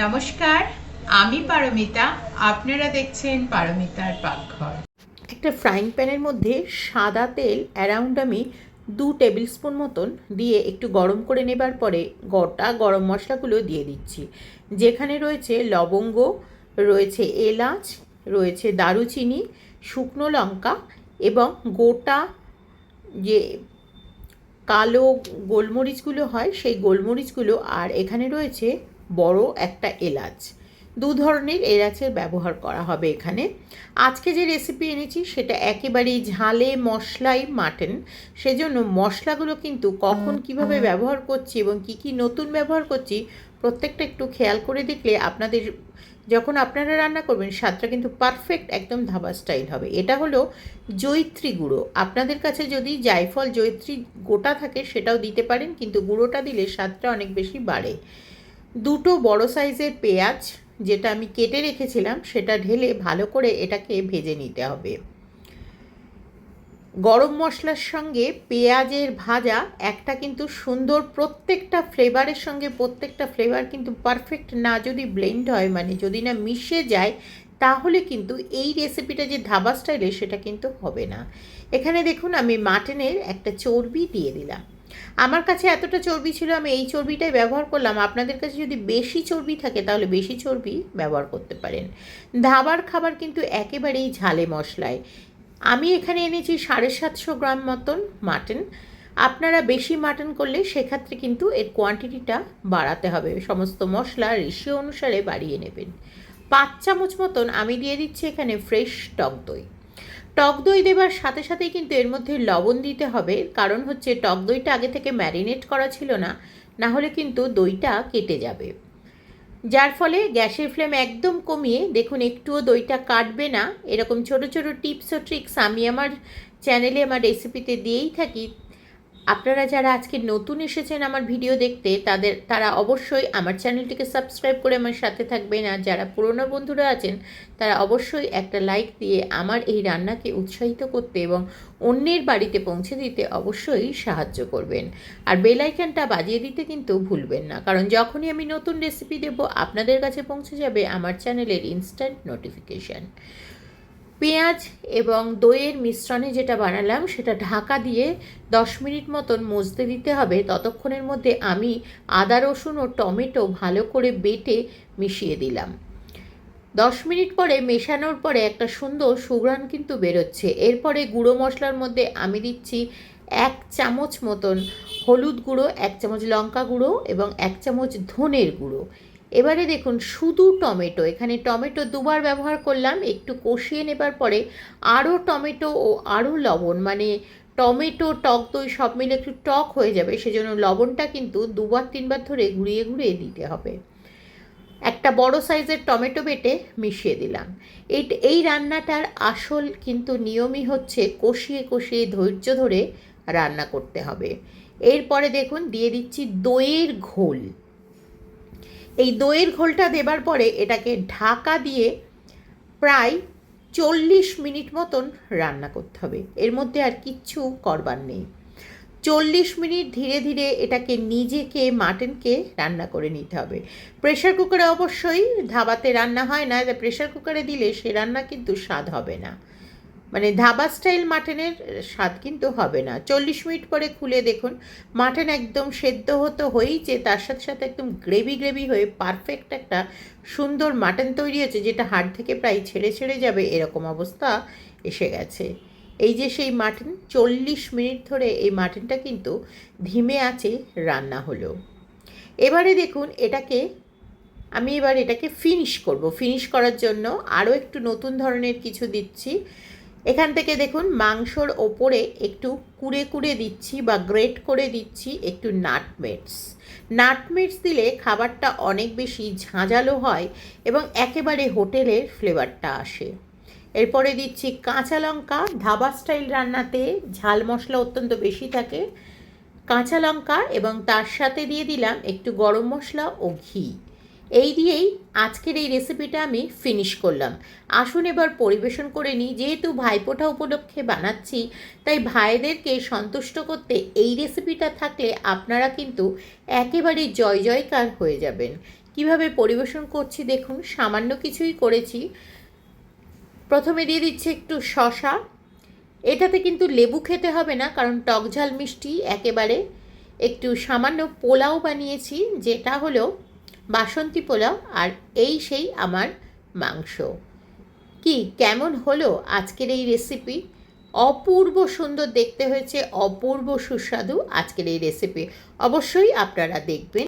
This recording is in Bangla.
নমস্কার, আমি পারমিতা। আপনারা দেখছেন পারমিতার পাকঘর। একটা ফ্রাইং প্যানের মধ্যে সাদা তেল অ্যারাউন্ড আমি দু টেবিল স্পুন মতন দিয়ে একটু গরম করে নেবার পরে গোটা গরম মশলাগুলো দিয়ে দিচ্ছি। যেখানে রয়েছে লবঙ্গ, রয়েছে এলাচ, রয়েছে দারুচিনি, শুকনো লঙ্কা এবং গোটা যে কালো গোলমরিচগুলো হয়, সেই গোলমরিচগুলো আর এখানে রয়েছে বড় একটা এলাচ। দু ধরনের এলাচের ব্যবহার করা হবে এখানে। আজকে যে রেসিপি এনেছি সেটা একেবারেই ঝালে মশলাই মাটন। সেজন্য মশলাগুলো কিন্তু কখন কীভাবে ব্যবহার করছি এবং কি কি নতুন ব্যবহার করছি প্রত্যেকটা একটু খেয়াল করে দেখলে আপনাদের যখন আপনারা রান্না করবেন স্বাদটা কিন্তু পারফেক্ট একদম ধাবা স্টাইল হবে। এটা হলো জৈত্রী গুঁড়ো। আপনাদের কাছে যদি জায়ফল জৈত্রী গোটা থাকে সেটাও দিতে পারেন, কিন্তু গুঁড়োটা দিলে স্বাদটা অনেক বেশি বাড়ে। দুটো বড় সাইজের পেঁয়াজ যেটা আমি কেটে রেখেছিলাম, সেটা ঢেলে ভালো করে এটাকে ভেজে নিতে হবে। গরম মশলার সঙ্গে পেঁয়াজের ভাজা একটা কিন্তু সুন্দর প্রত্যেকটা ফ্লেভারের সঙ্গে, প্রত্যেকটা ফ্লেভার কিন্তু পারফেক্ট না যদি ব্লেন্ড হয় মানে যদি না মিশে যায়, তাহলে কিন্তু এই রেসিপিটা যে ধাবা স্টাইলে সেটা কিন্তু হবে না। এখানে দেখুন আমি মাটনের একটা চর্বি দিয়ে দিলাম। আমার কাছে এতটা চর্বি ছিল, আমি এই চর্বিটাই ব্যবহার করলাম। আপনাদের কাছে যদি বেশি চর্বি থাকে, তাহলে বেশি চর্বি ব্যবহার করতে পারেন। ধাবার খাবার কিন্তু একেবারেই ঝালে মশলায়। আমি এখানে এনেছি সাড়ে সাতশো গ্রাম মতন মাটন। আপনারা বেশি মাটন করলে সেক্ষেত্রে কিন্তু এর কোয়ান্টিটিটা বাড়াতে হবে। সমস্ত মশলা রেশিও অনুসারে বাড়িয়ে নেবেন। পাঁচ চামচ মতন আমি দিয়ে দিচ্ছি এখানে ফ্রেশ টক দই। টক দই দেবার সাথে সাথেই কিন্তু এর মধ্যে লবণ দিতে হবে। কারণ হচ্ছে টক দইটা আগে থেকে ম্যারিনেট করা ছিল না না হলে কিন্তু দইটা কেটে যাবে। যার ফলে গ্যাসের ফ্লেম একদম কমিয়ে, দেখুন একটুও দইটা কাটবে না। এরকম ছোট ছোট টিপস ও ট্রিক্স আমি আমার চ্যানেলে, আমার রেসিপিতে দিয়েই থাকি। আপনারা যারা আজকে নতুন এসেছেন আমার ভিডিও দেখতে, তাদের, তারা অবশ্যই আমার চ্যানেলটিকে সাবস্ক্রাইব করে আমার সাথে থাকবেন। আর যারা পুরনো বন্ধুরা আছেন, তারা অবশ্যই একটা লাইক দিয়ে আমার এই রান্নাকে উৎসাহিত করতে এবং অন্যের বাড়িতে পৌঁছে দিতে অবশ্যই সাহায্য করবেন। আর বেল আইকনটা বাজিয়ে দিতে কিন্তু ভুলবেন না, কারণ যখনই আমি নতুন রেসিপি দেব, আপনাদের কাছে পৌঁছে যাবে আমার চ্যানেলের ইনস্ট্যান্ট নোটিফিকেশান পেঁয়াজ এবং দইয়ের মিশ্রণে যেটা বানালাম, সেটা ঢাকা দিয়ে দশ মিনিট মতন মজতে দিতে হবে। ততক্ষণের মধ্যে আমি আদা, রসুন ও টমেটো ভালো করে বেটে মিশিয়ে দিলাম। দশ মিনিট পরে মেশানোর পরে একটা সুন্দর সুঘ্রাণ কিন্তু বেরোচ্ছে। এরপরে গুঁড়ো মশলার মধ্যে আমি দিচ্ছি এক চামচ মতন হলুদ গুঁড়ো, এক চামচ লঙ্কা গুঁড়ো এবং এক চামচ ধনের গুঁড়ো। এবারে দেখুন, শুধু টমেটো। এখানে টমেটো দুবার ব্যবহার করলাম, একটু কষিয়ে নেবার পরে আরও টমেটো ও আরও লবণ। মানে টমেটো, টক দই সব মিলে একটু টক হয়ে যাবে, সেজন্য লবণটা কিন্তু দুবার, তিনবার ধরে ঘুরিয়ে ঘুরিয়ে দিতে হবে। একটা বড় সাইজের টমেটো বেটে মিশিয়ে দিলাম। এই এই রান্নাটার আসল কিন্তু নিয়মই হচ্ছে কষিয়ে কষিয়ে ধৈর্য ধরে রান্না করতে হবে। এরপরে দেখুন, দিয়ে দিচ্ছি দইয়ের ঘোল। এই দইয়ের ঘোলটা দেবার পরে এটাকে ঢাকা দিয়ে প্রায় চল্লিশ মিনিট মতন রান্না করতে হবে। এর মধ্যে আর কিচ্ছু করবার নেই। চল্লিশ মিনিট ধীরে ধীরে এটাকে নিজেকে, মাটনকে রান্না করে নিতে হবে। প্রেশার কুকারে অবশ্যই ধাবাতে রান্না হয় না প্রেশার কুকারে দিলে সে রান্না কিন্তু স্বাদ হবে না। মানে ধাবা স্টাইল মাটনের স্বাদ কিন্তু হবে না। চল্লিশ মিনিট পরে খুলে দেখুন, মাটন একদম সেদ্ধ হতো হয়েইছে তার সাথে সাথে একদম গ্রেভি গ্রেভি হয়ে পারফেক্ট একটা সুন্দর মাটন তৈরি হয়েছে, যেটা হাড় থেকে প্রায় ছেড়ে ছেড়ে যাবে, এরকম অবস্থা এসে গেছে। এই যে সেই মাটন, চল্লিশ মিনিট ধরে এই মাটনটা কিন্তু ধিমে আছে, রান্না হলো। এবারে দেখুন, এটাকে আমি এবার এটাকে ফিনিশ করব। ফিনিশ করার জন্য আরও একটু নতুন ধরনের কিছু দিচ্ছি। এখান থেকে দেখুন, মাংসর ওপরে একটু কুড়ে কুড়ে দিচ্ছি বা গ্রেট করে দিচ্ছি একটু নাটমেটস। নাটমেটস দিলে খাবারটা অনেক বেশি ঝাঁঝালো হয় এবং একেবারে হোটেলের ফ্লেভারটা আসে। এরপরে দিচ্ছি কাঁচা লঙ্কা। ধাবা স্টাইল রান্নাতে ঝাল মশলা অত্যন্ত বেশি থাকে। কাঁচা লঙ্কা এবং তার সাথে দিয়ে দিলাম একটু গরম মশলা ও ঘি। এই দিয়েই আজকের এই রেসিপিটা আমি ফিনিশ করলাম। আসুন এবার পরিবেশন করে নিই। যেহেতু ভাইফোঁটা উপলক্ষে বানাচ্ছি, তাই ভাইদেরকে সন্তুষ্ট করতে এই রেসিপিটা থাকলে আপনারা কিন্তু একেবারে জয় জয়কার হয়ে যাবেন। কীভাবে পরিবেশন করছি দেখুন, সামান্য কিছুই করেছি। প্রথমে দিয়ে দিচ্ছি একটু শশা এটাতে কিন্তু লেবু খেতে হবে না, কারণ টক ঝাল মিষ্টি একেবারে। একটু সামান্য পোলাও বানিয়েছি, যেটা হলো বাসন্তী পোলাও আর এই সেই আমার মাংস। কি কেমন হলো আজকের এই রেসিপি অপূর্ব সুন্দর দেখতে হয়েছে, অপূর্ব সুস্বাদু আজকের এই রেসিপি অবশ্যই আপনারা দেখবেন।